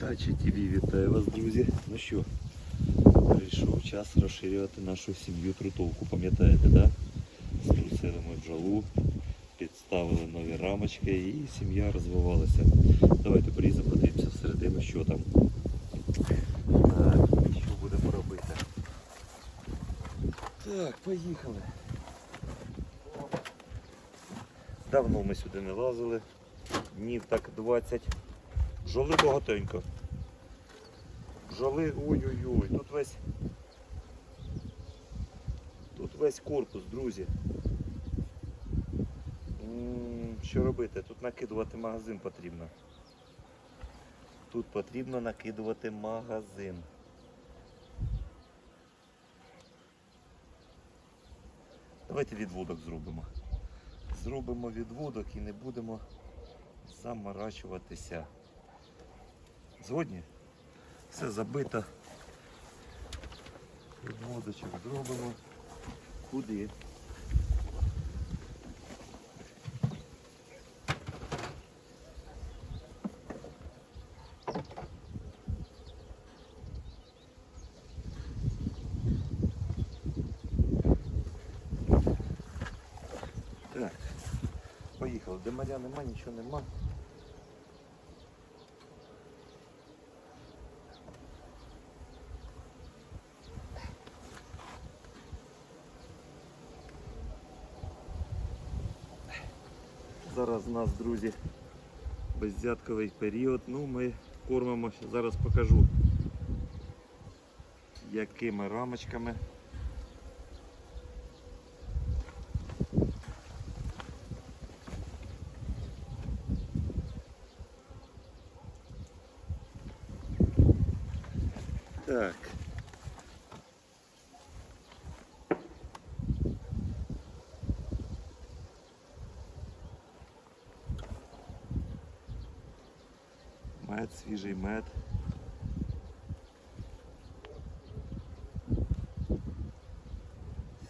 Дача ТВ вітаю вас, друзі. Ну що, прийшов час розширювати нашу сім'ю трутовку. Пам'ятаєте, да? Струсили ми бджолу, підставили нові рамочки і сім'я розвивалася. Давайте приїздимо, подивимося всередину, що там. Так, що будемо робити. Так, поїхали. Давно ми сюди не лазили. Днів так 20. Жоли багатенько. Жоли, ой-ой-ой, тут весь. Тут весь корпус, друзі. Що робити? Тут накидувати магазин потрібно. Тут потрібно накидувати магазин. Давайте відводок зробимо. Зробимо відводок і не будемо заморачуватися. Згодні? Все забито. Відводочок зробимо. Куди? Так, поїхали. Демаря нема, нічого нема. Зараз у нас, друзі, беззятковий період. Ну, ми кормимо, зараз покажу, якими рамочками. Так. свіжий мед.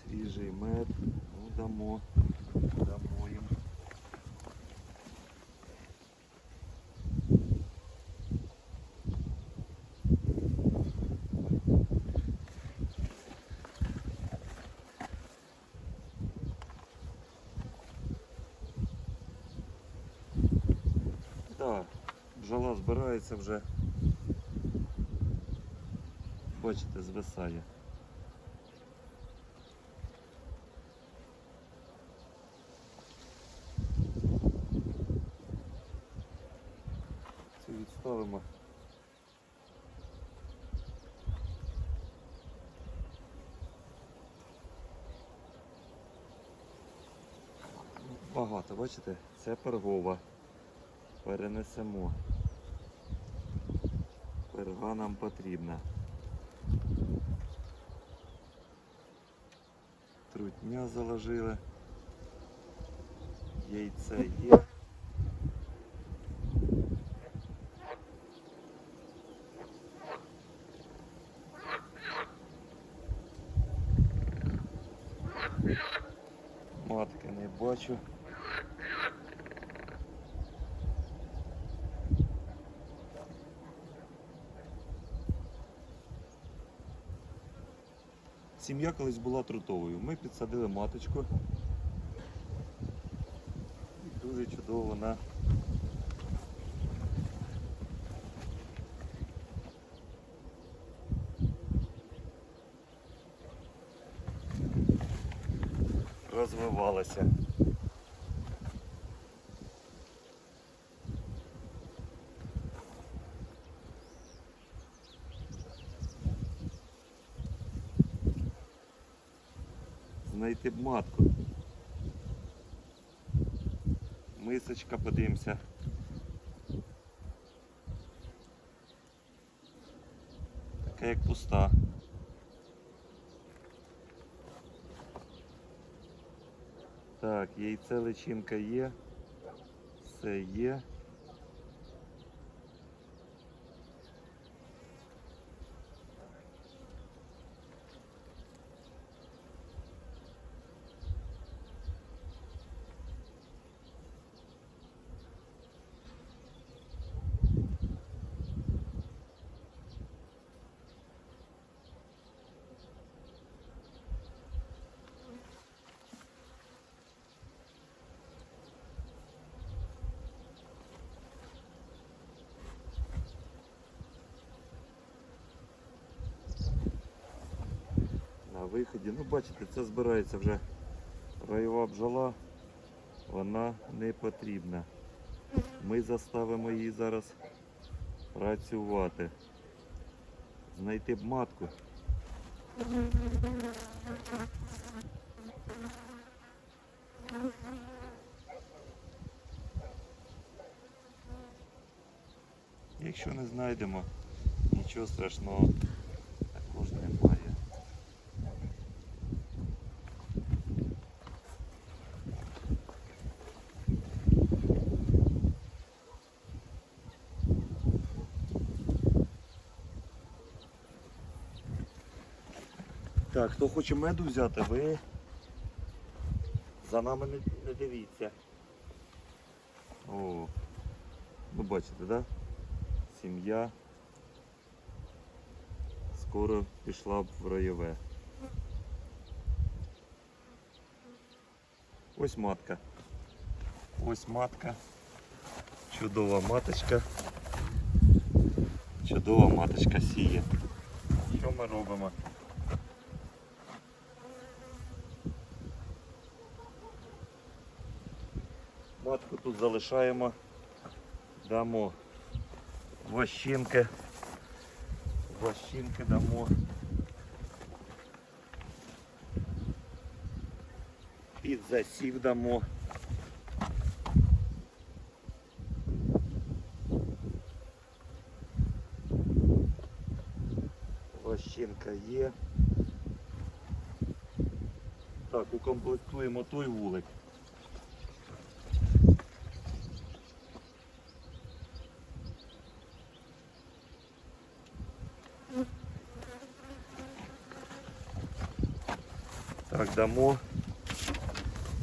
Свіжий мед. Ну, дамо. Дамо їм. Так, Бджола збирається вже. Бачите, звисає. Це відставимо. Багато, бачите? Це пергова. Перенесемо. Перга нам потрібна. Трутня заложили. Яйце є. Матки не бачу. Сім'я колись була трутовою. Ми підсадили маточку. І дуже чудово вона розвивалася. Знайти матку. Мисочка, подивимося. Така як пуста. Так, яйце личинка є. Все є. Виході. Ну, бачите, це збирається вже райова бджола, вона не потрібна. Ми заставимо її зараз працювати. Знайти б матку. Якщо не знайдемо, нічого страшного Так, хто хоче меду взяти, ви за нами не, не дивіться. О, ви бачите, да? Сім'я скоро пішла б в райове. Ось матка. Ось матка. Чудова маточка. Чудова маточка сіє. Що ми робимо? Матку тут залишаємо, дамо вощинки. Вощинки дамо. Під засів дамо. Вощинка є. Так, укомплектуємо той вулик. Так, дамо.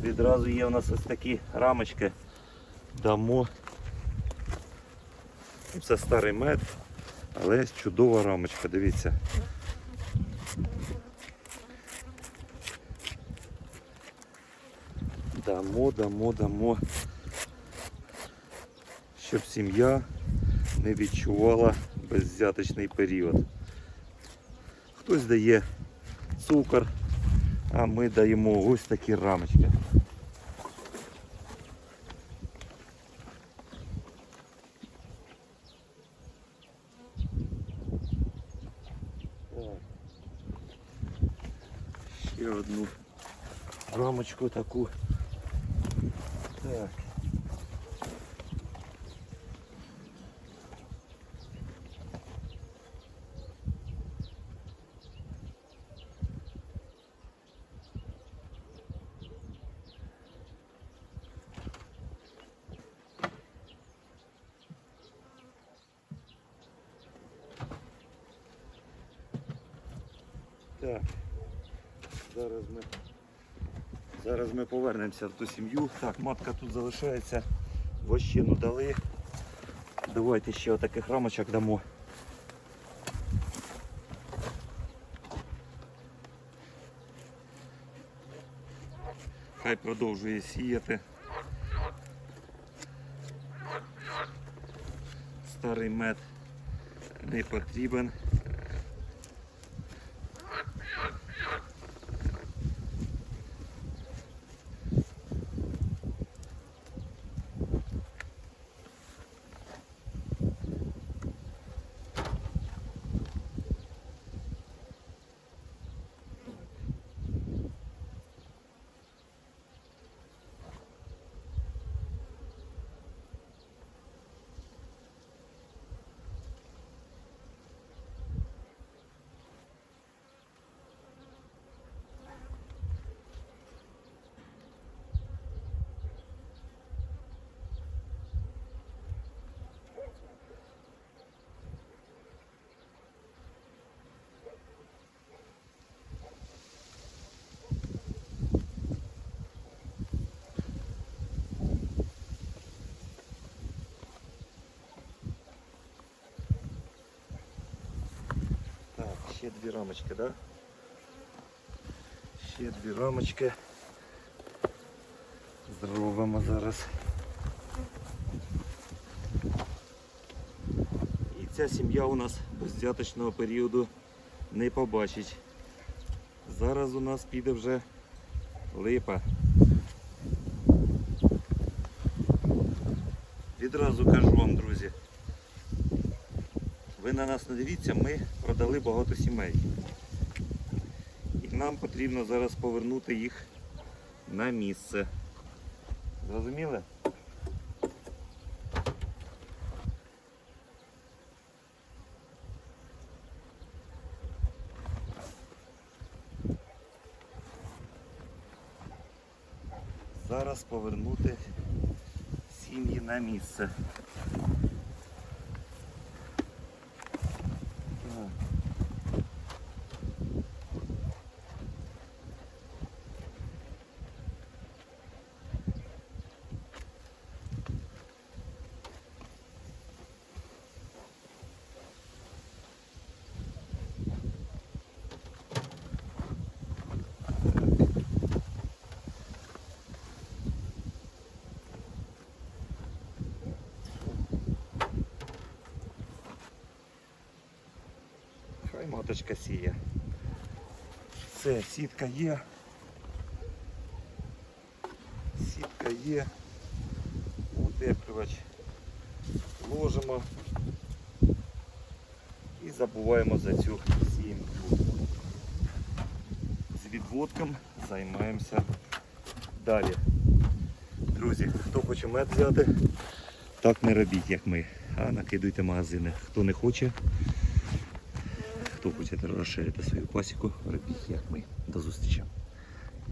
Відразу є у нас ось такі рамочки. Дамо. Це старий мед, але чудова рамочка, дивіться. Дамо, дамо, дамо. Щоб сім'я не відчувала беззяточний період. Хтось дає цукор, а ми даємо ось такі рамочки. Так. Ще одну рамочку таку. Так. Так. Зараз ми зараз ми повернемося в ту сім'ю. Так, матка тут залишається. Вощину дали. Давайте ще отаких рамочок дамо. Хай продовжує сіяти. Старий мед не потрібен. Так, ще дві рамочки, да? Ще дві рамочки. Зробимо зараз. І ця сім'я у нас беззяточного періоду не побачить. Зараз у нас піде вже липа. Відразу кажу вам, друзі. На нас не дивіться, ми продали багато сімей. І нам потрібно зараз повернути їх на місце. Зрозуміли? Зараз повернути сім'ї на місце. Так. Хай маточка сіє. Все, сітка є. Сітка є. Утеплювач ложимо і забуваємо за цю сім'ю. З відводком займаємося далі. Друзі, хто хоче мед взяти, так не робіть, як ми, а накидуйте магазини. Хто не хоче, хто хоче розширити свою пасіку, робіть як ми. До зустрічі.